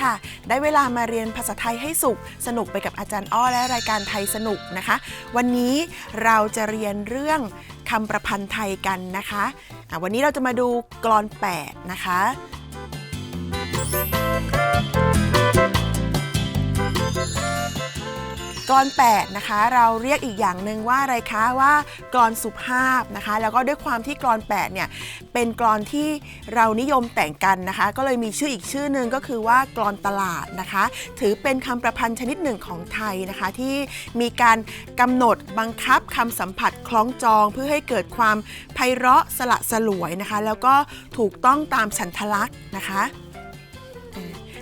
ค่ะ ได้เวลามาเรียนภาษาไทยให้สุข สนุกไปกับอาจารย์อ้อและรายการไทยสนุกนะคะ วันนี้เราจะเรียนเรื่องคำประพันธ์ไทยกันนะคะะวันนี้เราจะมาดูกรอน 8 นะคะ กลอน8นะคะ เราเรียกอีกอย่างหนึ่งว่าอะไรคะว่ากลอนสุภาพนะคะ แล้วก็ด้วยความที่กลอน8เนี่ยเป็นกลอนที่เรานิยมแต่งกันนะคะ ก็เลยมีชื่ออีกชื่อหนึ่งก็คือว่ากลอนตลาดนะคะ ถือเป็นคำประพันธ์ชนิดหนึ่งของไทยนะคะ ที่มีการกำหนดบังคับคำสัมผัสคล้องจอง เพื่อให้เกิดความไพเราะสละสลวยนะคะ แล้วก็ถูกต้องตามฉันทลักษณ์นะคะ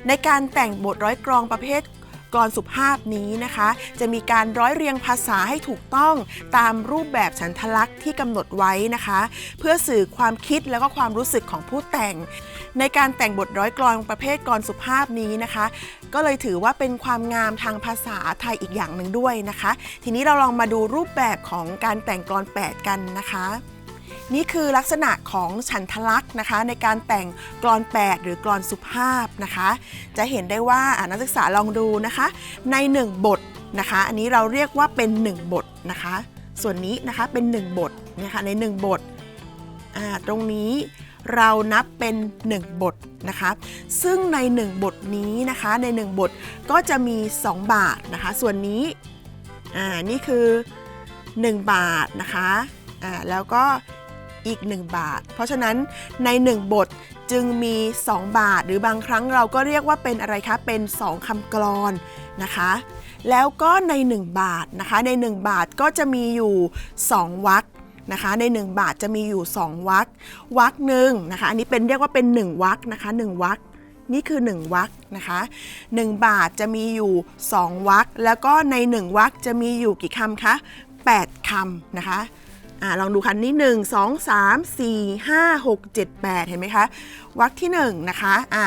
ในการแต่งบทร้อยกรองประเภท กรสุภาพนี้นะคะ จะมีการร้อยเรียงภาษาให้ถูกต้องตามรูปแบบฉันทลักษณ์ที่กำหนดไว้นะคะ เพื่อสื่อความคิดแล้วก็ความรู้สึกของผู้แต่ง ในการแต่งบทร้อยกรองประเภทกรสุภาพนี้นะคะ ก็เลยถือว่าเป็นความงามทางภาษาไทยอีกอย่างหนึ่งด้วยนะคะ ทีนี้เราลองมาดูรูปแบบของการแต่งกร8กันนะคะ นี่คือลักษณะของฉันทลักษณ์นะคะ ในการแต่งกลอน 8 หรือกลอนสุภาพนะคะ จะเห็นได้ว่านักศึกษาลองดูนะคะ ใน 1 บทนะคะ อันนี้เราเรียกว่าเป็น 1 บทนะคะ ส่วนนี้นะคะเป็น 1 บทนะคะใน 1 บทตรงนี้เรานับเป็น 1 บทนะคะ ซึ่งใน 1 บทนี้นะคะใน 1 บทก็จะมี 2 บาทนะคะ ส่วนนี้อ่านี่คือ 1 บาทนะคะอ่าแล้วก็ อีก 1 บาท เพราะฉะนั้นใน 1 บทจึงมี 2 บาท หรือบางครั้งเราก็เรียกว่าเป็นอะไรคะ เป็น 2คำกลอนนะคะ แล้วก็ใน 1 บาทนะคะ ใน 1 บาทก็จะมีอยู่ 2วรรคนะคะใน 1 บาทจะมีอยู่ 2วรรควรรคหนึ่งนะคะ อันนี้เป็นเรียกว่าเป็น 1วรรคนะคะ 1วรรคนี่คือ 1วรรคนะคะ 1 บาทจะมีอยู่ 2วรรคแล้วก็ใน 1วรรคจะมีอยู่กี่คำคะ 8คำนะคะ อ่าลองดูคันนี้ 1 2 3 4 5 6 7 8 เห็นไหมคะวรรคที่ 1 นะคะอ่า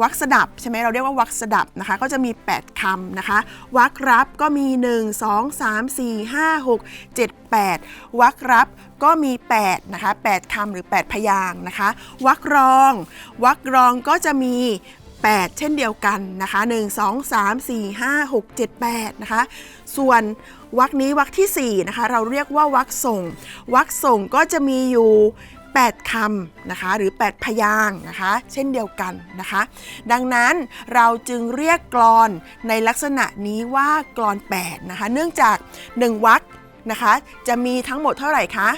วรรคสดับใช่ไหมเราเรียกว่าวรรคสดับนะคะ ก็จะมี 8คำนะคะวรรครับก็มี 1 2 3 4 5 6 7 8วรรครับก็มี 8 นะคะ 8คำหรือ 8 พยางนะคะวรรครองวรรครองก็จะมี 8 เช่นเดียวกันนะคะ 1 2 3 4 5 6 7 8 นะคะ ส่วน วักนี้วักทีสี่4นะคะเราเรียกว่าวักส่งวักส่งก็จะมีอยู่ 8คำนะคะหรือ 8 พยางนะคะ เช่นเดียวกันนะคะ ดังนั้นเราจึงเรียกกรอนในลักษณะนี้ว่ากรอน8นะคะเนื่องจาก 1วรรคนะคะจะมีทั้งหมดเท่าไหร่คะ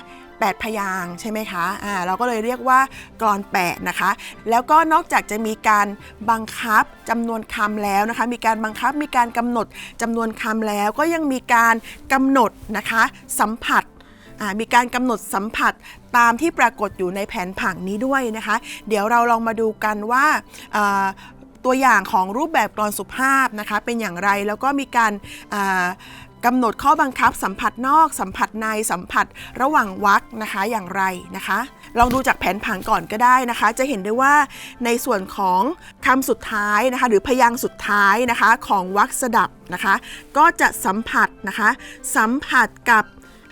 8 พยางใช่ไหมคะอ่าเราก็เลยเรียกว่ากรอน8นะคะ แล้วก็นอกจากจะมีการบังคับจำนวนคำแล้วนะคะ มีการบังคับมีการกำหนดจำนวนคำแล้ว ก็ยังมีการกำหนดนะคะ สัมผัสมีการกำหนดสัมผัสตามที่ปรากฏอยู่ในแผนผังนี้ด้วยนะคะ เดี๋ยวเราลองมาดูกันว่าตัวอย่างของรูปแบบกรอนสุภาพนะคะเป็นอย่างไรแล้วก็มีการา กำหนดข้อบังคับสัมผัสนอก สัมผัสในสัมผัสระหว่างวรรคนะคะอย่างไรนะคะ ลองดูจากแผนผังก่อนก็ได้นะคะ จะเห็นได้ว่าในส่วนของคำสุดท้ายนะคะ หรือพยางค์สุดท้ายนะคะของวรรคสดับนะคะ ก็จะสัมผัสนะคะ สัมผัสกับ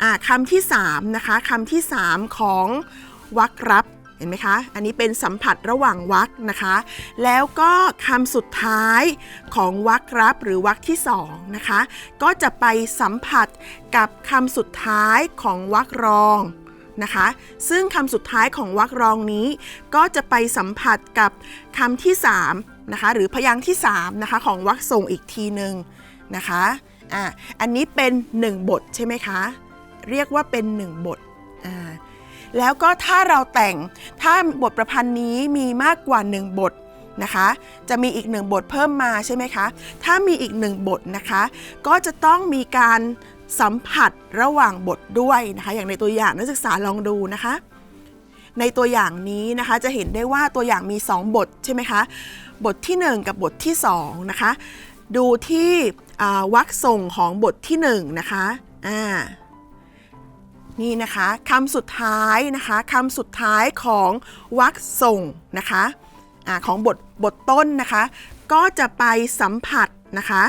อ่าคำที่3นะคะคำที่ 3 ของวรรครับ ห็นไหมคะ อันนี้เป็นสัมผัสระหว่างวรรคนะคะ แล้วก็คำสุดท้ายของวรรครับหรือวรรคที่2นะคะ ก็จะไปสัมผัสกับคำสุดท้ายของวรรครองนะคะ ซึ่งคำสุดท้ายของวรรครองนี้ ก็จะไปสัมผัสกับคำที่3นะคะ หรือพยางค์ที่3นะคะของวรรคส่งอีกทีหนึ่งนะคะ อะ อันนี้เป็น 1 บทใช่ไหมคะ เรียกว่าเป็น 1 บท อ่า แล้วก็ถ้าเราแต่งถ้าบทประพันธ์นี้มีมากกว่า 1 บทนะคะ จะมีอีก1บทเพิ่มมาใช่ไหมคะ ถ้ามีอีก1บทนะคะ ก็จะต้องมีการสัมผัสระหว่างบทด้วยนะคะ อย่างในตัวอย่างนักศึกษาลองดูนะคะ ในตัวอย่างนี้นะคะจะเห็นได้ว่าตัวอย่างมี 2 บทใช่ไหมคะ บทที่ 1 กับบทที่2นะคะ ดูที่วรรคส่งของบทที่1นะคะ อ่า นี่นะคะคำสุดท้ายนะคะคำสุดท้ายของวรรคส่งนะคะอาของบทบทต้นนะคะ ก็จะไปสัมผัสนะคะ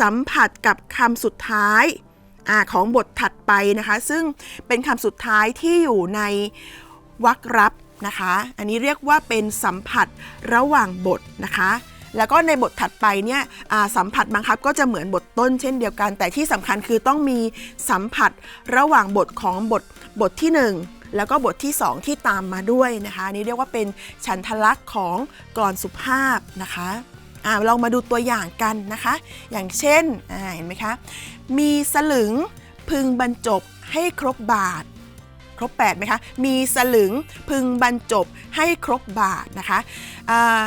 สัมผัสกับคำสุดท้ายอของบทถัดไปนะคะ ซึ่งเป็นคำสุดท้ายที่อยู่ในวรรครับนะคะ อันนี้เรียกว่าเป็นสัมผัสระหว่างบทนะคะ แล้วก็ในบทถัดไปเนี่ยสัมผัสบังคับก็จะเหมือนบทต้นเช่นเดียวกัน แต่ที่สำคัญคือต้องมีสัมผัสระหว่างบทของบทบทที่ 1แล้วก็บทที่ 2 ที่ตามมาด้วยนะคะนนี้เรียกว่าเป็นฉันทลักษณ์ของกรสุภาพนะคะอ่าลองมาดูตัวอย่างกันนะคะ อย่างเช่นอ่าเห็นไหมคะมีสลึงพึงบรรจบให้ครบบาท ครบ8ไหมคะมีสลึงพึงบรรจบให้ครบบาทนะคะอ่า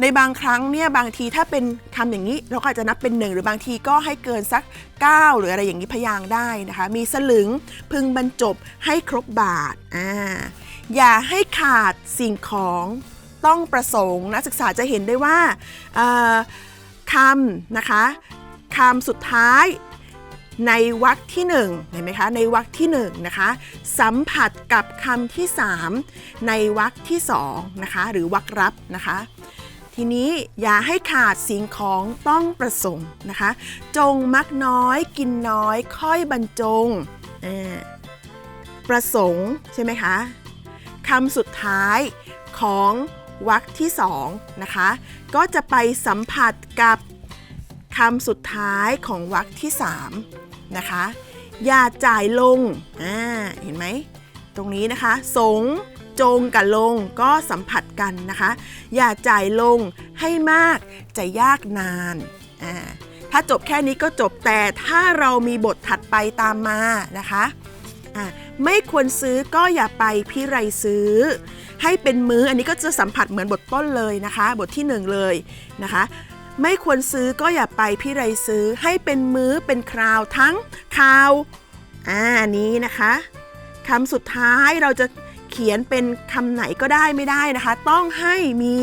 ในบางครั้งเนี่ยบางทีถ้าเป็นคำอย่างนี้ เราก็อาจจะนับเป็น 1 หรือบางทีก็ให้เกินสัก 9 หรืออะไรอย่างนี้พยางได้นะคะ มีสลึงพึงบรรจบให้ครบบาทอ่าอย่าให้ขาดสิ่งของต้องประสงค์นักศึกษาจะเห็นได้ว่าอ่าคำนะคะคำสุดท้ายในวรรคที่1เห็นไหมคะในวรรคที่1นะคะสัมผัสกับคำที่ 3 ในวรรคที่2นะคะหรือวรรครับนะคะ ทีนี้อย่าให้ขาดสิ่งของต้องประสงค์นะคะ จงมักน้อยกินน้อยค่อยบรรจง ประสงค์ใช่ไหมคะคำสุดท้ายของวรรคที่2นะคะ ก็จะไปสัมผัสกับคำสุดท้ายของวรรคที่3นะคะ อย่าจ่ายลง อ่า เห็นไหม ตรงนี้นะคะ สง จงกับลงก็สัมผัสกันนะคะ อย่าจ่ายลงให้มากจะยากนานอ่าถ้าจบแค่นี้ก็จบแต่ถ้าเรามีบทถัดไปตามมานะคะอ่าไม่ควรซื้อก็อย่าไปพิไรซื้อ ให้เป็นมืออันนี้ก็จะสัมผัสเหมือนบทต้นเลยนะคะ บทที่หนึ่งเลยนะคะไม่ควรซื้อก็อย่าไปพิไรซื้อให้เป็นมื้อเป็นคราวทั้งคราวอ่านี้นะคะคำสุดท้ายเราจะ ขียนเป็นคำไหนก็ได้ไม่ได้นะคะ ต้องให้มี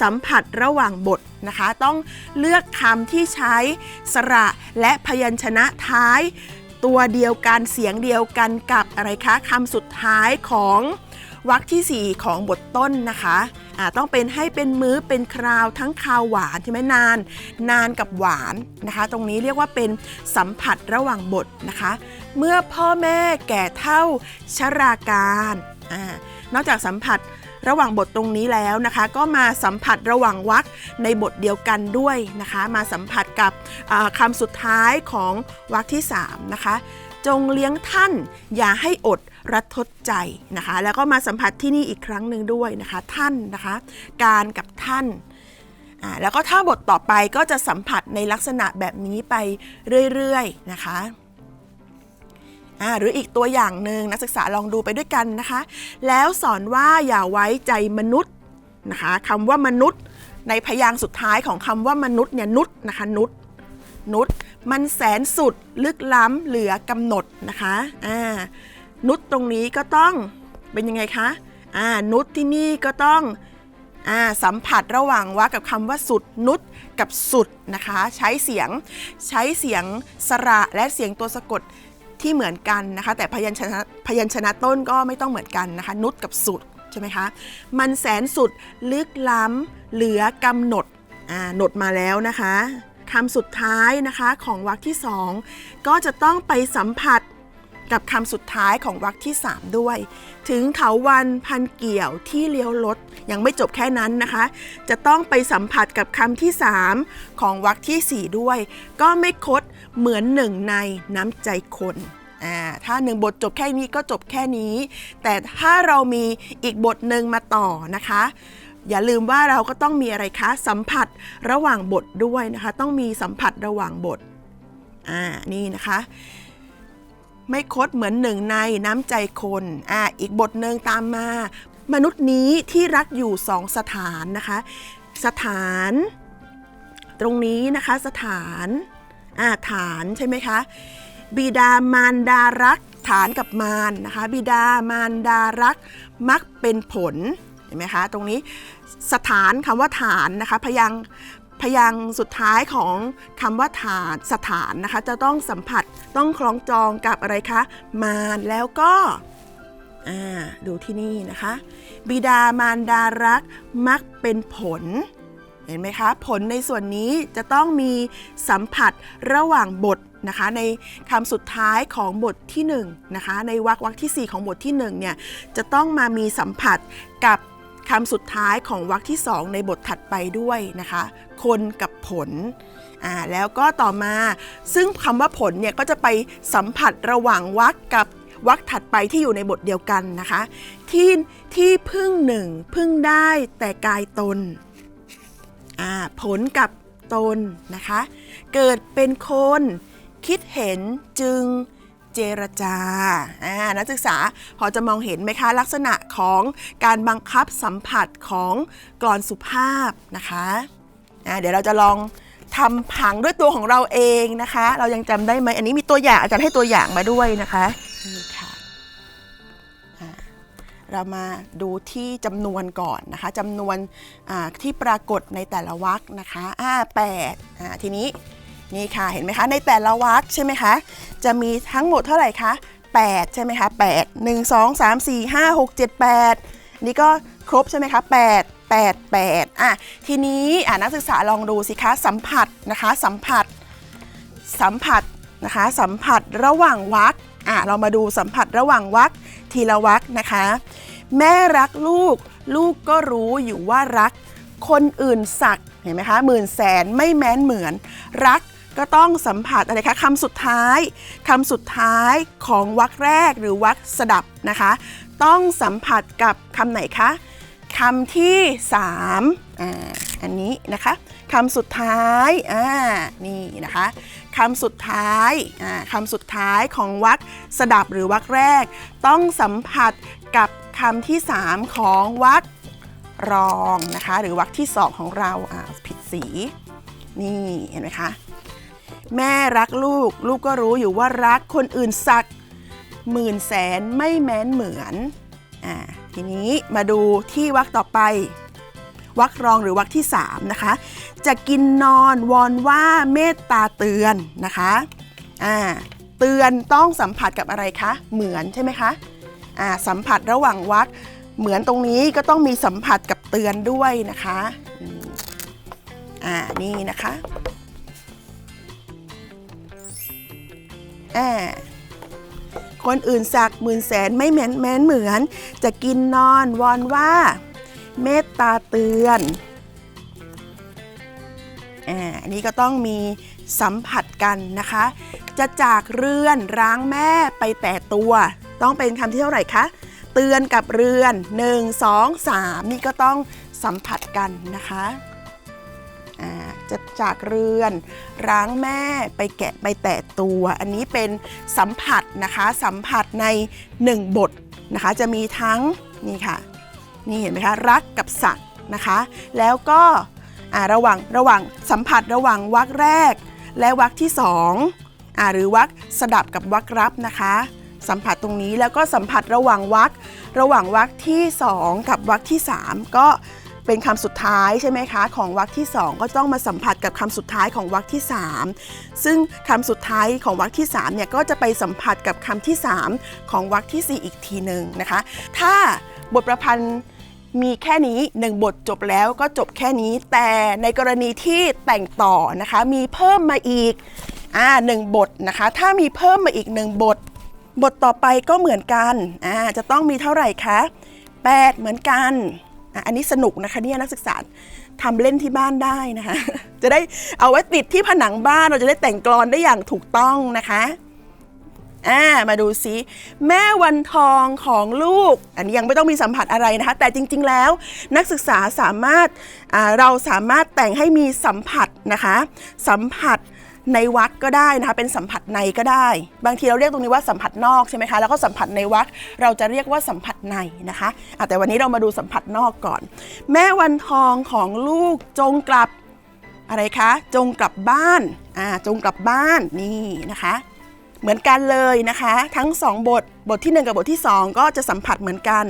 สัมผัสระหว่างบทนะคะ ต้องเลือกคำที่ใช้สระและพยัญชนะท้าย ตัวเดียวกันเสียงเดียวกันกับอะไรคะคำสุดท้ายของวรรคที่ 4 ของบทต้นนะคะต้องเป็นให้เป็นมื้อเป็นคราวทั้งคาวหวานใช่ไหมนาน นานกับหวานนะคะ ตรงนี้เรียกว่าเป็นสัมผัสระหว่างบทนะคะ เมื่อพ่อแม่แก่เท่าชราการ อนอกจากสัมผัสระหว่างบทตรงนี้แล้วนะคะ ก็มาสัมผัสระหว่างวรรคในบทเดียวกันด้วยนะคะ มาสัมผัสกับอ่าคำสุดท้ายของวรรคที่ 3 นะคะ จงเลี้ยงท่านอย่าให้อดรัดทดใจนะคะ แล้วก็มาสัมผัสที่นี่อีกครั้งหนึ่งด้วยนะคะ ท่านนะคะ การกับท่านแล้วก็ถ้าบทต่อไปก็จะสัมผัสในลักษณะแบบนี้ไปเรื่อยๆนะคะ หรืออีกตัวอย่างหนึ่งนักศึกษาลองดูไปด้วยกันนะคะ แล้วสอนว่าอย่าไว้ใจมนุษย์นะคะคำว่ามนุษย์ ในพยางค์สุดท้ายของคำว่ามนุษย์เนี่ยนุษย์นะคะนุษย์นุษย์มันแสนสุดลึกล้ำเหลือกำหนดนะคะอ่านุษย์ตรงนี้ก็ต้องเป็นยังไงคะอ่านุษย์ที่นี่ก็ต้องอ่าสัมผัสระหว่างว่ากับคำว่าสุดนุษย์กับสุดนะคะ ใช้เสียงใช้เสียงสระและเสียงตัวสะกด ที่เหมือนกันนะคะ แต่พยัญชนะพยัญชนะต้นก็ไม่ต้องเหมือนกันนะคะ นุษย์กับสุดใช่ไหมคะ มันแสนสุดลึกล้ำเหลือกำหนดอ่าหนดมาแล้วนะคะคำสุดท้ายนะคะของวรรคที่ 2 ก็จะต้องไปสัมผัสกับคำสุดท้ายของวรรคที่ 3 ด้วย ถึงเถาวันพันเกี่ยวที่เลี้ยวรถยังไม่จบแค่นั้นนะคะ จะต้องไปสัมผัสกับคำที่ 3 ของวรรคทีสี่4 ด้วย ก็ไม่คด เหมือนหนึ่งในน้ำใจคนถ้าหนึ่งบทจบแค่นี้ก็จบแค่นี้ แต่ถ้าเรามีอีกบทหนึ่งมาต่อนะคะ อย่าลืมว่าเราก็ต้องมีอะไรคะ สัมผัสระหว่างบทด้วยนะคะ ต้องมีสัมผัสระหว่างบทอ่านี่นะคะ ไม่คดเหมือนหนึ่งในน้ำใจคนอ่าอีกบทหนึ่งตามมา มนุษย์นี้ที่รักอยู่สองสถานนะคะ สถาน ตรงนี้นะคะสถาน อาฐานใช่ไหมคะ บิดามารดารักฐานกับมารนะคะ บิดามารดารักมักเป็นผลเห็นไหมคะตรงนี้สถานคำว่าฐานนะคะพยางพยางสุดท้ายของคำว่าฐานสถานนะคะ จะต้องสัมผัสต้องคล้องจองกับอะไรคะมารแล้วก็ดูที่นี่นะคะ บิดามารดารักมักเป็นผล เห็นไหมคะ ผลในส่วนนี้จะต้องมีสัมผัสระหว่างบทนะคะในคำสุดท้ายของบทที่1นะคะในวรรควรรคที่ 4 ของบทที่1เนี่ยจะต้องมามีสัมผัสกับคำสุดท้ายของวรรคที่ 2 ในบทถัดไปด้วยนะคะ คนกับผลอ่าแล้วก็ต่อมาซึ่งคำว่าผลเนี่ยก็จะไปสัมผัสระหว่างวรรคกับวรรคถัดไปที่อยู่ในบทเดียวกันนะคะ ที่ที่พึ่งหนึ่งพึ่งได้แต่กายตน ผลกับตนนะคะ เกิดเป็นคนคิดเห็นจึงเจรจาานักศึกษาพอจะมองเห็นไหมคะลักษณะของการบังคับสัมผัสของกลอนสุภาพนะคะเดี๋ยวเราจะลองทำผังด้วยตัวของเราเองนะคะ เรายังจำได้ไหมอันนี้มีตัวอย่างอาจารย์ให้ตัวอย่างมาด้วยนะคะ เรามาดูที่จำนวนก่อนนะคะจำนวนที่ปรากฏในแต่ละวรรคนะคะอ่าแปดอ่าทีนี้นี่ค่ะเห็นไหมคะในแต่ละวรรคใช่ไหมคะจะมีทั้งหมดเท่าไหร่คะ8 ใช่ไหมคะ8 1 2 3 4 5 6 7 8 นี่ก็ครบใช่ไหมคะ8 8 8อะทีนี้อ่านักศึกษาลองดูสิคะสัมผัสนะคะสัมผัสสัมผัสนะคะสัมผัสระหว่างวรรคอะเรามาดูสัมผัสระหว่างวรรค ทีละวรรคนะคะ แม่รักลูก ลูกก็รู้อยู่ว่ารัก คนอื่นสักเห็นไหมคะหมื่นแสนไม่แม้นเหมือน รักก็ต้องสัมผัสอะไรคะคำสุดท้ายคำสุดท้ายของวรรคแรกหรือวรรคสดับนะคะ ต้องสัมผัสกับคำไหนคะคำที่3อ่าอันนี้นะคะคำสุดท้ายอ่านี่นะคะ คำสุดท้ายคำสุดท้ายของวรรคสดับหรือวรรคแรก ต้องสัมผัสกับคำที่ 3 ของวรรครองนะคะ หรือวรรคที่ 2 ของเราอ่าผิดสี นี่เห็นไหมคะแม่รักลูก ลูกก็รู้อยู่ว่ารักคนอื่นสักหมื่นแสนไม่แม้นเหมือนอ่าทีนี้มาดูที่วรรคต่อไป วรรครองหรือวรรคที่ 3 นะคะ จะกินนอนวอนว่าเมตตาเตือนนะคะอ่าเตือนต้องสัมผัสกับอะไรคะ เหมือนใช่ไหมคะอ่าสัมผัสระหว่างวรรคเหมือนตรงนี้ก็ต้องมีสัมผัสกับเตือนด้วยนะคะอ่านี่นะคะแอคนอื่นสักหมื่นแสนไม่แม้แม้นเหมือน จะกินนอนวอนว่า เมตตาเตือนอ่าอันนี้ก็ต้องมีสัมผัสกันนะคะ จะจากเรือนร้างแม่ไปแต่ตัว ต้องเป็นคำที่เท่าไหร่คะเตือนกับเรือน 1 2 3 นี่ก็ต้องสัมผัสกันนะคะอ่าจะจากเรือนร้างแม่ไปแกะไปแตะตัว อันนี้เป็นสัมผัสนะคะ สัมผัสใน 1 บทนะคะ จะมีทั้งนี่ค่ะ นี่เห็นไหมคะรักกับสักนะคะ แล้วก็ระหว่างระหว่างสัมผัสระหว่างวรรคแรก และวรรคที่สองอ่าหรือวรรคสดับกับวรรครับนะคะ สัมผัสตรงนี้แล้วก็สัมผัสระหว่างวรรคระหว่างวรรคที่ 2 กับวรรคที่ 3 ก็เป็นคำสุดท้ายใช่ไหมคะ ของวรรคที่ 2 ก็ต้องมาสัมผัสกับคำสุดท้ายของวรรคที่ 3 ซึ่งคำสุดท้ายของวรรคที่3เนี่ยก็จะไปสัมผัสกับคำที่ 3 ของวรรคทีสี่4 อีกทีหนึ่งนะคะ ถ้าบทประพันธ์ มีแค่นี้ 1 บทจบแล้วก็จบแค่นี้ แต่ในกรณีที่แต่งต่อนะคะ มีเพิ่มมาอีกอ่าหนึ่งบทนะคะ ถ้ามีเพิ่มมาอีก 1 บท บทต่อไปก็เหมือนกันอ่าจะต้องมีเท่าไหร่คะ8 เหมือนกันอันนี้สนุกนะคะเนี่ยนักศึกษาทำเล่นที่บ้านได้นะคะ จะได้เอาไว้ติดที่ผนังบ้านเราจะได้แต่งกลอนได้อย่างถูกต้องนะคะ อ่ามาดูซิแม่วันทองของลูก อันนี้ยังไม่ต้องมีสัมผัสอะไรนะคะ แต่จริงๆแล้วนักศึกษาสามารถเราสามารถแต่งให้มีสัมผัสนะคะ สัมผัสในวัดก็ได้นะคะเป็นสัมผัสในก็ได้ บางทีเราเรียกตรงนี้ว่าสัมผัสนอกใช่ไหมคะแล้วก็สัมผัสในวัดเราจะเรียกว่าสัมผัสในนะคะะแต่วันนี้เรามาดูสัมผัสนอกก่อน แม่วันทองของลูกจงกลับอะไรคะ จงกลับบ้านอ่าจงกลับบ้านนี่นะคะ เหมือนกันเลยนะคะ ทั้งสองบทบทที่หนึ่งกับบทที่สองก็จะสัมผัสเหมือนกัน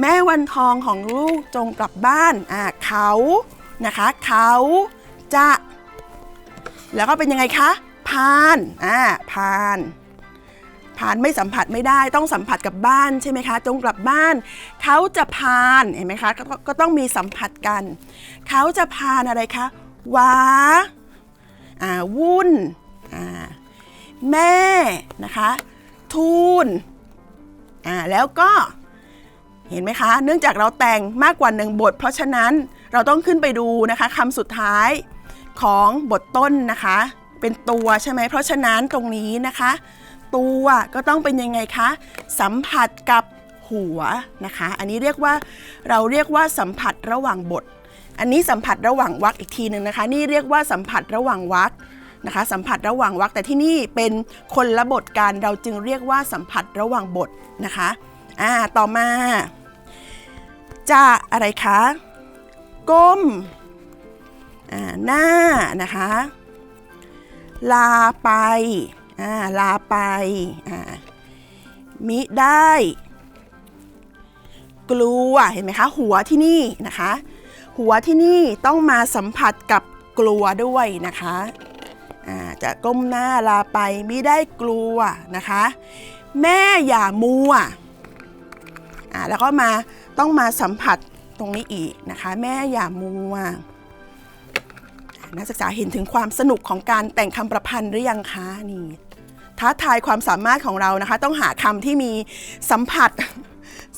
แม่วันทองของลูกจงกลับบ้านอ่าเขานะคะเขาจะแล้วก็เป็นยังไงคะพานอ่าพานพานไม่สัมผัสไม่ได้ต้องสัมผัสกับบ้านใช่ไหมคะจงกลับบ้าน เขาจะพานเห็นไหมคะกก็ต้องมีสัมผัสกัน เขาจะพานอะไรคะว้าอ่าวุ่นอ่า แม่นะคะ ทูลอ่าแล้วก็เห็นไหมคะ เนื่องจากเราแต่งมากกว่าหนึ่งบท เพราะฉะนั้นเราต้องขึ้นไปดูนะคะคำสุดท้ายของบทต้นนะคะ เป็นตัวใช่ไหมเพราะฉะนั้นตรงนี้นะคะ ตัวก็ต้องเป็นยังไงคะ สัมผัสกับหัวนะคะ อันนี้เรียกว่าเราเรียกว่าสัมผัสระหว่างบท อันนี้สัมผัสระหว่างวรรคอีกทีหนึ่งนะคะ นี่เรียกว่าสัมผัสระหว่างวรรค นะคะ สัมผัสระหว่างวรรคแต่ที่นี่เป็นคนละบทการเราจึงเรียกว่าสัมผัสระหว่างบทนะคะอ่าต่อมาจะอะไรคะก้มอ่าหน้านะคะ ลาไปอ่าลาไปอ่ามิได้ กลัวเห็นไหมคะหัวที่นี่นะคะ หัวที่นี่ต้องมาสัมผัสกับกลัวด้วยนะคะ จะก้มหน้าลาไปไมิได้กลัวนะคะ แม่อย่ามัวแล้วก็มาต้องมาสัมผัสตรงนี้อีกนะคะ แม่อย่ามัวนักศึกษาเห็นถึงความสนุกของการแต่งคำประพันธ์หรือยังคะนี่ท้าทายความสามารถของเรานะคะ ต้องหาคำที่มีสัมผัส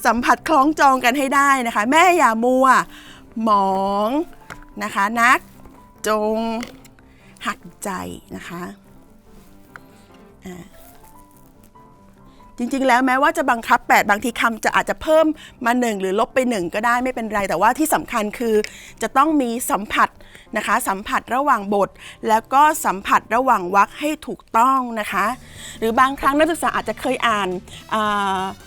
สัมผัสคล้องจองกันให้ได้นะคะ แม่อย่ามัว หมองนะคะ นักจง หักใจนะคะจริงๆ แล้วแม้ว่าจะบังคับ 8 บางทีคำจะอาจจะเพิ่มมา 1 หรือลบไป 1 ก็ได้ไม่เป็นไร แต่ว่าที่สำคัญคือจะต้องมีสัมผัสนะคะ สัมผัสระหว่างบท แล้วก็สัมผัสระหว่างวรรคให้ถูกต้องนะคะ หรือบางครั้งนักศึกษาอาจจะเคยอ่าน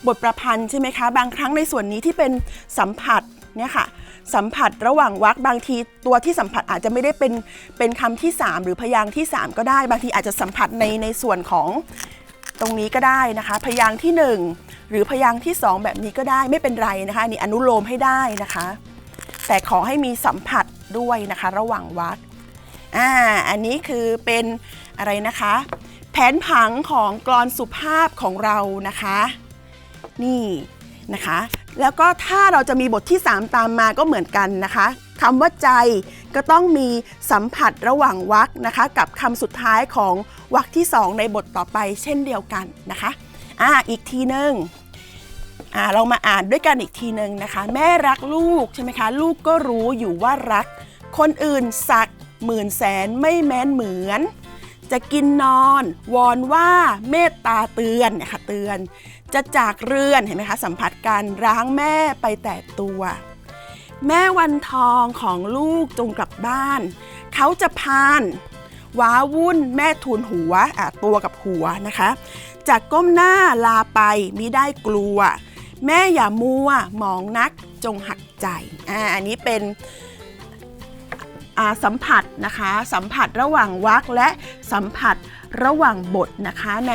บทประพันธ์ใช่ไหมคะ บางครั้งในส่วนนี้ที่เป็นสัมผัสเนี่ยค่ะ สัมผัสระหว่างวรรคบางทีตัวที่สัมผัสอาจจะไม่ได้เป็นเป็นคำที่ 3 หรือพยางค์ที่ 3 ก็ได้ บางทีอาจจะสัมผัสในในส่วนของตรงนี้ก็ได้นะคะ พยางค์ที่ 1 หรือพยางค์ที่ 2 แบบนี้ก็ได้ไม่เป็นไรนะคะนี่อนุโลมให้ได้นะคะ แต่ขอให้มีสัมผัสด้วยนะคะ ระหว่างวัดอ่าอันนี้คือเป็นอะไรนะคะ แผนผังของกรอนสุภาพของเรานะคะ นี่ นะคะ แล้วก็ถ้าเราจะมีบทที่ 3 ตามมาก็เหมือนกันนะคะคำว่าใจก็ต้องมีสัมผัสระหว่างวรรคนะคะ กับคำสุดท้ายของวรรคที่ 2 ในบทต่อไปเช่นเดียวกันนะคะอ่าอีกทีหนึ่งอ่าเรามาอ่านด้วยกันอีกทีหนึ่งนะคะ แม่รักลูกใช่ไหมคะ ลูกก็รู้อยู่ว่ารัก คนอื่นสักหมื่นแสนไม่แม้นเหมือน จะกินนอน วอนว่าเมตตาเตือนนี่ยค่ะเตือน จะจากเรือนเห็นไหมคะ สัมผัสกันร้างแม่ไปแต่ตัว แม่วันทองของลูกจงกลับบ้าน เขาจะพานว้าวุ่นแม่ทูลหัวอะตัวกับหัวนะคะจากก้มหน้าลาไปมิได้กลัว แม่อย่ามัวมองนักจงหักใจอ่าอันนี้เป็น สัมผัสนะคะ สัมผัสระหว่างวรรคและสัมผัสระหว่างบทนะคะใน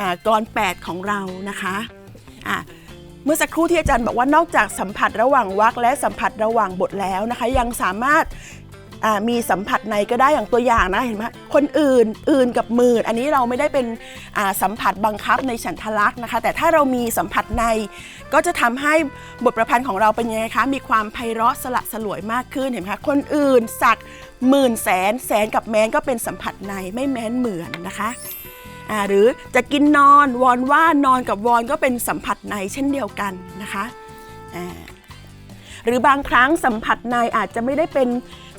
อ่ากรอน 8 ของเรานะคะะเมื่อสักครู่ที่อาจารย์บอกว่านอกจากสัมผัสระหว่างวรรคและสัมผัสระหว่างบทแล้วนะคะ ยังสามารถ มีสัมผัสในก็ได้อย่างตัวอย่างนะเห็นไหมคนอื่นอื่นกับมืออันนี้เราไม่ได้เป็นสัมผัสบังคับในฉันทลักษณ์นะคะ แต่ถ้าเรามีสัมผัสในก็จะทำให้บทประพันธ์ของเราเป็นยังไงคะมีความไพเราะสละสลวยมากขึ้นเห็นไหมคะคนอื่นสักหมื่นแสนแสนกับแม้นก็เป็นสัมผัสในไม่แม้นเหมือนนะคะหรือจะกินนอนวอนว่านอนกับวอนก็เป็นสัมผัสในเช่นเดียวกันนะคะหรือบางครั้งสัมผัสในอาจจะไม่ได้เป็น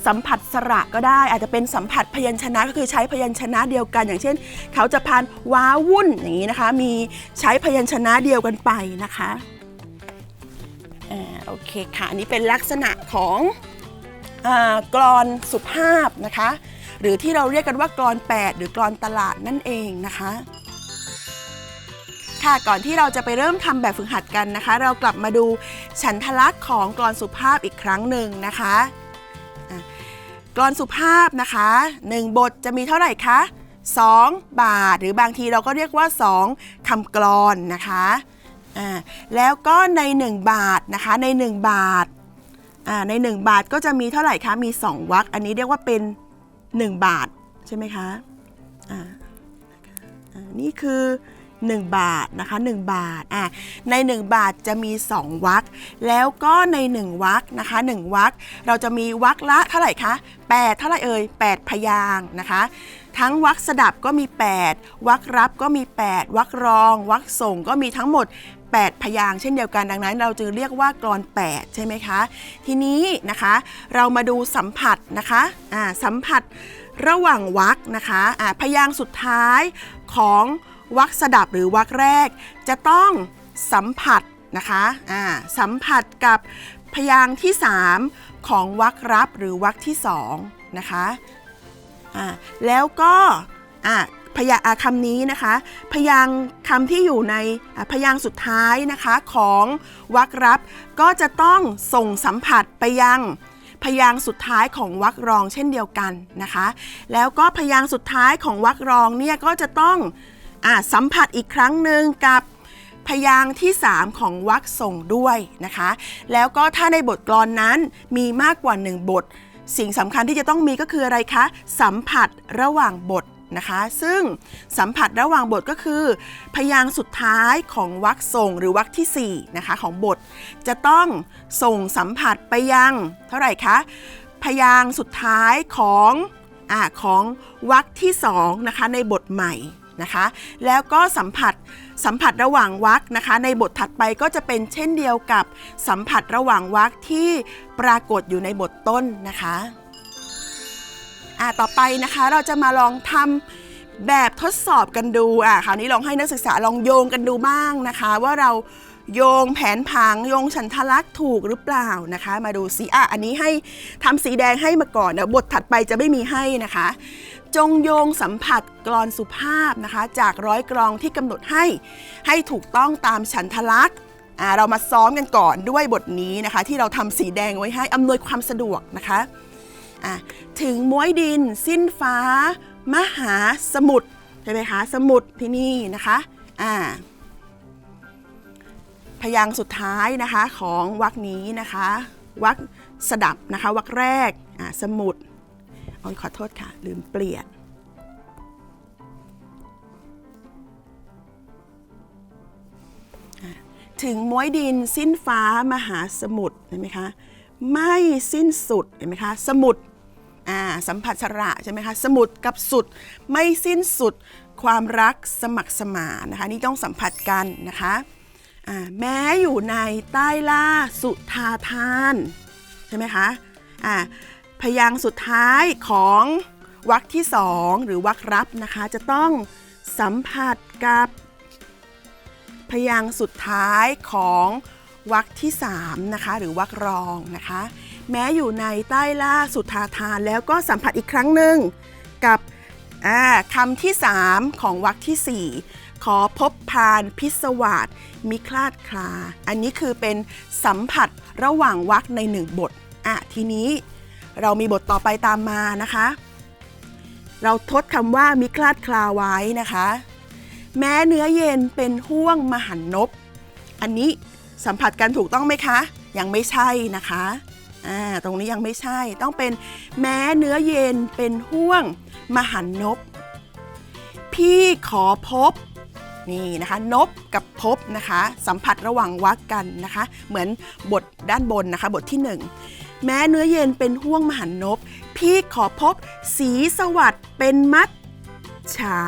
สัมผัสสระก็ได้ อาจจะเป็นสัมผัสพยัญชนะก็คือใช้พยัญชนะเดียวกัน อย่างเช่น เขาจะพานว้าวุ่นอย่างนี้นะคะ มีใช้พยัญชนะเดียวกันไปนะคะโอเคค่ะอันนี้เป็นลักษณะของอกรอนสุภาพนะคะ หรือที่เราเรียกกันว่ากรอน 8 หรือกรอนตลาดนั่นเองนะคะค่ะก่อนที่เราจะไปเริ่มทำแบบฝึกหัดกันนะคะ เรากลับมาดูฉันทลักษณ์ของกรอนสุภาพอีกครั้งหนึ่งนะคะ กรอนสุภาพนะคะหนึ่งบทจะมีเท่าไหร่คะ 2 บาท หรือบางทีเราก็เรียกว่า 2คำกลอนนะคะอ่าแล้วก็ใน 1 บาทนะคะใน 1 บาทอ่าใน 1 บาทก็จะมีเท่าไหร่คะมี 2วรรคอันนี้เรียกว่าเป็น 1 บาทใช่ไหมคะอ่านี่คือ 1 บาทนะคะ 1 บาทอะใน 1 บาทจะมี 2วรรคแล้วก็ใน 1วรรคนะคะ 1วรรคเราจะมีวรรคละเท่าไหร่คะ8 เท่าไหร่เอ่ย8 พยางนะคะ ทั้งวรรคสดับก็มี 8วรรครับก็มี 8วรรครองวรรคส่งก็มีทั้งหมด 8 พยางเช่นเดียวกันดังนั้น เราจึงเรียกว่ากรอน 8 ใช่ไหมคะ ทีนี้นะคะเรามาดูสัมผัสนะคะอ่าสัมผัสระหว่างวรรคนะคะอ่าพยางสุดท้ายของ วรรคสดับหรือวรรแรก จะต้องสัมผัสนะคะอ่าสัมผัสกับพยางค์ที่ 3 ของวรรครับหรือวรรที่2นะคะอ่าแล้วก็อ่าพยาอ่าคำนี้นะคะ พยางคำที่อยู่ในพยางสุดท้ายนะคะของวรรครับ ก็จะต้องส่งสัมผัสไปยังพยางสุดท้ายของวรรครองเช่นเดียวกันนะคะ แล้วก็พยางสุดท้ายของวรรครองเนี่ยก็จะต้อง อาสัมผัสอีกครั้งหนึ่งกับพยางค์ที่ 3 ของวรรคส่งด้วยนะคะ แล้วก็ถ้าในบทกลอนนั้นมีมากกว่า 1 บท สิ่งสำคัญที่จะต้องมีก็คืออะไรคะ สัมผัสระหว่างบทนะคะ ซึ่งสัมผัสระหว่างบทก็คือ พยางค์สุดท้ายของวรรคส่งหรือวรรคที่4นะคะของบท จะต้องส่งสัมผัสไปยัง เท่าไหร่คะ พยางค์สุดท้ายของอของวรรคที่2นะคะในบทใหม่ นะคะ แล้วก็สัมผัสสัมผัสระหว่างวรรคนะคะ ในบทถัดไปก็จะเป็นเช่นเดียวกับสัมผัสระหว่างวรรคที่ปรากฏอยู่ในบทต้นนะคะอ่าต่อไปนะคะเราจะมาลองทำแบบทดสอบกันดูอะคราวนี้ลองให้นักศึกษาลองโยงกันดูบ้างนะคะ ว่าเรา โยงแผนผังโยงฉันทลักษณ์ถูกหรือเปล่านะคะ มาดูสิอะอันนี้ให้ทำสีแดงให้มาก่อนเดี๋ยวบทถัดไปจะไม่มีให้นะคะ จงโยงสัมผัสกรอนสุภาพนะคะ จากร้อยกรองที่กำหนดให้ให้ถูกต้องตามฉันทลักษณ์อ่าเรามาซ้อมกันก่อนด้วยบทนี้นะคะ ที่เราทำสีแดงไว้ให้อำนวยความสะดวกนะคะอะถึงม้วยดิน สิ้นฟ้า มหาสมุทรใช่ไหมคะ สมุทรที่นี่นะคะอ่า พยางค์สุดท้ายนะคะของวรรคนี้นะคะวรรคสดับนะคะวรรคแรกสมุทรโอ้ยขอโทษค่ะ ลืมเปลี่ยนถึงม้วยดินสิ้นฟ้ามหาสมุทรเห็นไหมคะไม่สิ้นสุดเห็นไหมคะสมุทรอ่าสัมผัสสระใช่ไหมคะสมุทรกับสุดไม่สิ้นสุดความรักสมัครสมานนะคะนี่ต้องสัมผัสกันนะคะ แม้อยู่ในใต้ล่าสุธาทาน ใช่ไหมคะอ่าพยางสุดท้ายของวรรคที่สองหรือวรรครับนะคะ จะต้องสัมผัสกับ พยางสุดท้ายของวรรคที่3นะคะหรือวรรครองนะคะ แม้อยู่ในใต้ล่าสุธาทานแล้วก็สัมผัสอีกครั้งหนึ่งกับคำที่ 3 ของวรรคที่ 4 ขอพบพานพิศวาสมิคลาดคลา อันนี้คือเป็นสัมผัสระหว่างวรรคในหนึ่งบท อะ ทีนี้เรามีบทต่อไปตามมานะคะ เราทดคำว่ามิคลาดคลาไว้นะคะ แม้เนื้อเย็นเป็นห่วงมหันนบ อันนี้สัมผัสกันถูกต้องไหมคะ ยังไม่ใช่นะคะอ่าตรงนี้ยังไม่ใช่ต้องเป็นแม้เนื้อเย็นเป็นห่วงมหันนบ พี่ขอพบ นี่นะคะนบกับพบนะคะ สัมผัสระหว่างวรรคกันนะคะ เหมือนบทด้านบนนะคะ บทที่หนึ่งแม้เนื้อเย็นเป็นห่วงมหันนบพี่ขอพบสีสวัสด์เป็นมัดฉา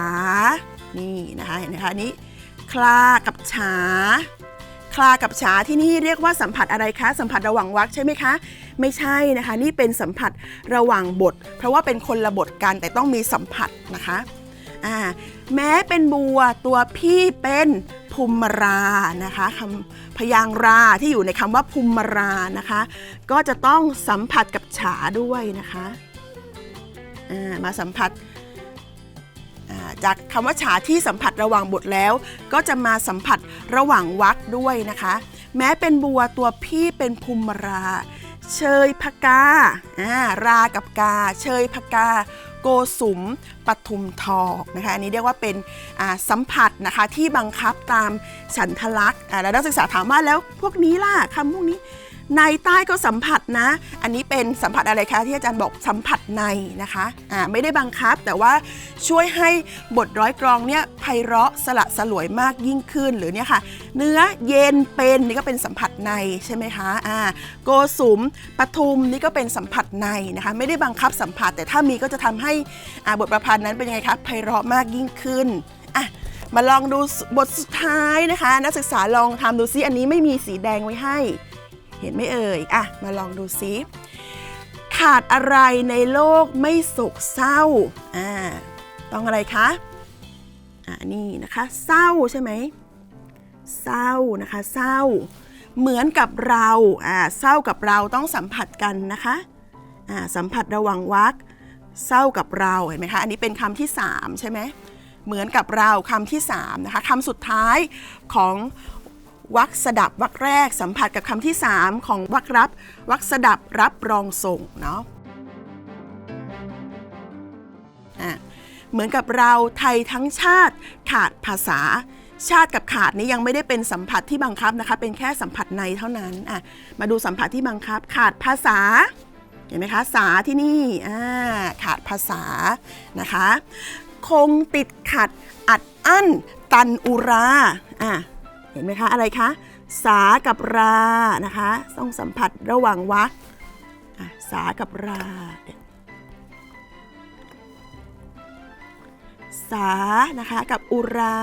นี่นะคะเห็นไหมคะนนี้คลากับฉาคลากับฉาที่นี่เรียกว่าสัมผัสอะไรคะ สัมผัสระหว่างวรรคใช่ไหมคะ ไม่ใช่นะคะ นี่เป็นสัมผัสระหว่างบท เพราะว่าเป็นคนละบทกันแต่ต้องมีสัมผัสนะคะ อ่าแม้เป็นบัวตัวพี่เป็นภูมิรานะคะคำพยางราที่อยู่ในคำว่าภูมิรานะคะ ก็จะต้องสัมผัสกับฉาด้วยนะคะมาสัมผัสจากคำว่าฉาที่สัมผัสระหว่างบทแล้ว ก็จะมาสัมผัสระหว่างวรรคด้วยนะคะ แม้เป็นบัวตัวพี่เป็นภูมิรา เชยพกาอ่ารากับกา เชยพกา โกสุมปทุมทองนะคะอันนี้เรียกว่าเป็นสัมผัสนะคะที่บังคับตามฉันทลักษณ์แล้วนักศึกษาถามว่าแล้วพวกนี้ล่ะคำพวกนี้ ในใต้ก็สัมผัสนะ อันนี้เป็นสัมผัสอะไรคะที่อาจารย์บอกสัมผัสในนะคะอ่าไม่ได้บังคับแต่ว่าช่วยให้บทร้อยกรองเนี่ยไพเราะสละสลวยมากยิ่งขึ้นหรือเนี่ยค่ะ เนื้อเย็นเป็นนี่ก็เป็นสัมผัสในใช่ไหมคะอ่าโกสุมปทุมนี่ก็เป็นสัมผัสในนะคะ ไม่ได้บังคับสัมผัส แต่ถ้ามีก็จะทำให้อ่าบทประพันธ์นั้นเป็นยังไงคะไพเราะมากยิ่งขึ้นอะมาลองดูบทสุดท้ายนะคะ นักศึกษาลองทำดูซิอันนี้ไม่มีสีแดงไว้ให้ เห็นไหมเอ่ยอะมาลองดูซิขาดอะไรในโลกไม่โศกเศร้าอ่าต้องอะไรคะอ่านี่นะคะเศร้าใช่ไหมเศร้านะคะเศร้า เหมือนกับเราอ่าเศร้ากับเราต้องสัมผัสกันนะคะอ่าสัมผัสระหว่างวรรคเศร้ากับเราเห็นไหมคะอันนี้เป็นคำที่ 3 ใช่ไหมเหมือนกับเราคำที่3นะคะคำสุดท้ายของ วรรคสดับวรรคแรกสัมผัสกับคำที่ 3 ของวรรครับวรรคสดับรับรองส่งเนาะอะเหมือนกับเราไทยทั้งชาติขาดภาษา ชาติกับขาดนี้ยังไม่ได้เป็นสัมผัสที่บังคับนะคะ เป็นแค่สัมผัสในเท่านั้นอะมาดูสัมผัสที่บังคับ ขาดภาษาเห็นไหมคะสาที่นี่อ่าขาดภาษานะคะ คงติดขัดอัดอั้นตันอุราอะ เห็นไหมคะอะไรคะสากับรานะคะต้องสัมผัสระหว่างวรรคสากับราสานะคะกับอุรา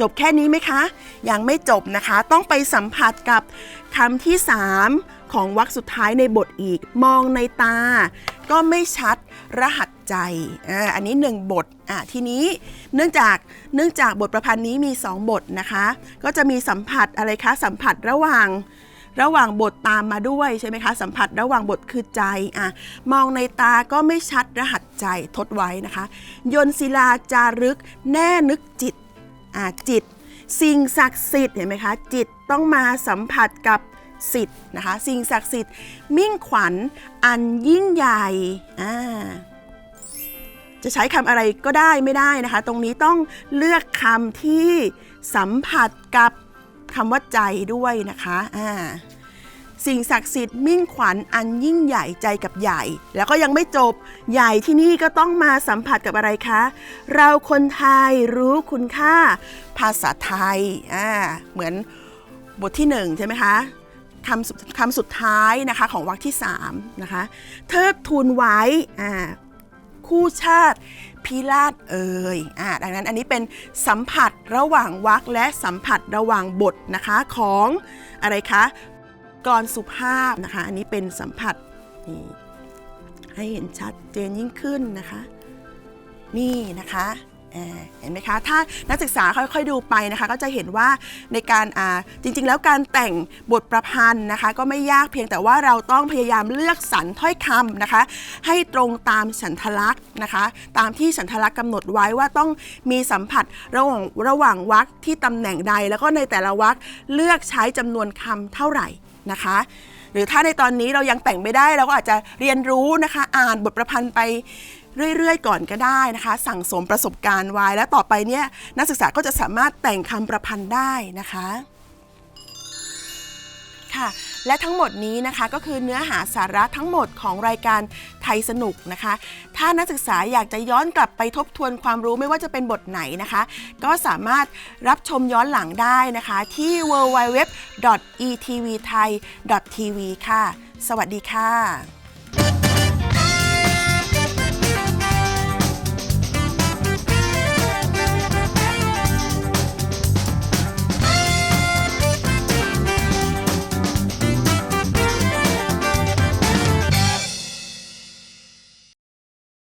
จบแค่นี้ไหมคะ ยังไม่จบนะคะ ต้องไปสัมผัสกับคำที่ 3 ของวรรคสุดท้ายในบทอีก มองในตา ก็ไม่ชัดรหัส ใจอ่าอันนี้ 1 บทอะทีนี้เนื่องจากเนื่องจากบทประพันธ์นี้มี 2 บทนะคะ ก็จะมีสัมผัสอะไรคะสัมผัสระหว่างระหว่างบทตามมาด้วยใช่ไหมคะ สัมผัสระหว่างบทคือใจอะมองในตาก็ไม่ชัดรหัสใจทดไว้นะคะ ยนศิลาจารึกแน่นึกจิตอ่าจิต สิ่งศักดิ์สิทธิ์เห็นไหมคะจิตต้องมาสัมผัสกับสิทธิ์นะคะ สิ่งศักดิ์สิทธิ์มิ่งขวัญอันยิ่งใหญ่อ่า จะใช้คำอะไรก็ได้ไม่ได้นะคะ ตรงนี้ต้องเลือกคำที่สัมผัสกับคำว่าใจด้วยนะคะอ่าสิ่งศักดิ์สิทธิ์มิ่งขวัญอันยิ่งใหญ่ใจกับใหญ่ แล้วก็ยังไม่จบใหญ่ที่นี่ก็ต้องมาสัมผัสกับอะไรคะ เราคนไทยรู้คุณค่าภาษาไทยอ่าเหมือนบทที่หนึ่งใช่ไหมคะคำสุดคำสุดท้ายนะคะของวรรคที่3นะคะเทิดทูนไว้อ่า คู่ชาติพิราชเอ่ยอ่าดังนั้นอันนี้เป็นสัมผัสระหว่างวรรคและสัมผัสระหว่างบทนะคะของอะไรคะกรสุภาพนะคะ อันนี้เป็นสัมผัสนี่ให้เห็นชัดเจนยิ่งขึ้นนะคะ นี่นะคะ เห็นไหมคะ ถ้านักศึกษาค่อยๆดูไปนะคะ ก็จะเห็นว่าในการจริงๆ แล้วการแต่งบทประพันธ์นะคะ ก็ไม่ยากเพียงแต่ว่าเราต้องพยายามเลือกสรรถ้อยคำนะคะ ให้ตรงตามฉันทลักษณ์นะคะ ตามที่ฉันทลักษณ์กำหนดไว้ว่าต้องมีสัมผัสระหว่างระหว่างวรรคที่ตำแหน่งใด แล้วก็ในแต่ละวรรคเลือกใช้จำนวนคำเท่าไหร่นะคะหรือถ้าในตอนนี้เรายังแต่งไม่ได้เราก็อาจจะเรียนรู้นะคะ อ่านบทประพันธ์ไป เรื่อยๆ ก่อนก็ได้นะคะ สั่งสมประสบการณ์ไว้ แล้วต่อไปเนี่ยนักศึกษาก็จะสามารถแต่งคำประพันธ์ได้นะคะค่ะและทั้งหมดนี้นะคะก็คือเนื้อหาสาระทั้งหมดของรายการไทยสนุกนะคะ ถ้านักศึกษาอยากจะย้อนกลับไปทบทวนความรู้ไม่ว่าจะเป็นบทไหนนะคะ ก็สามารถรับชมย้อนหลังได้นะคะ ที่ www.etvthai.tv ค่ะ สวัสดีค่ะ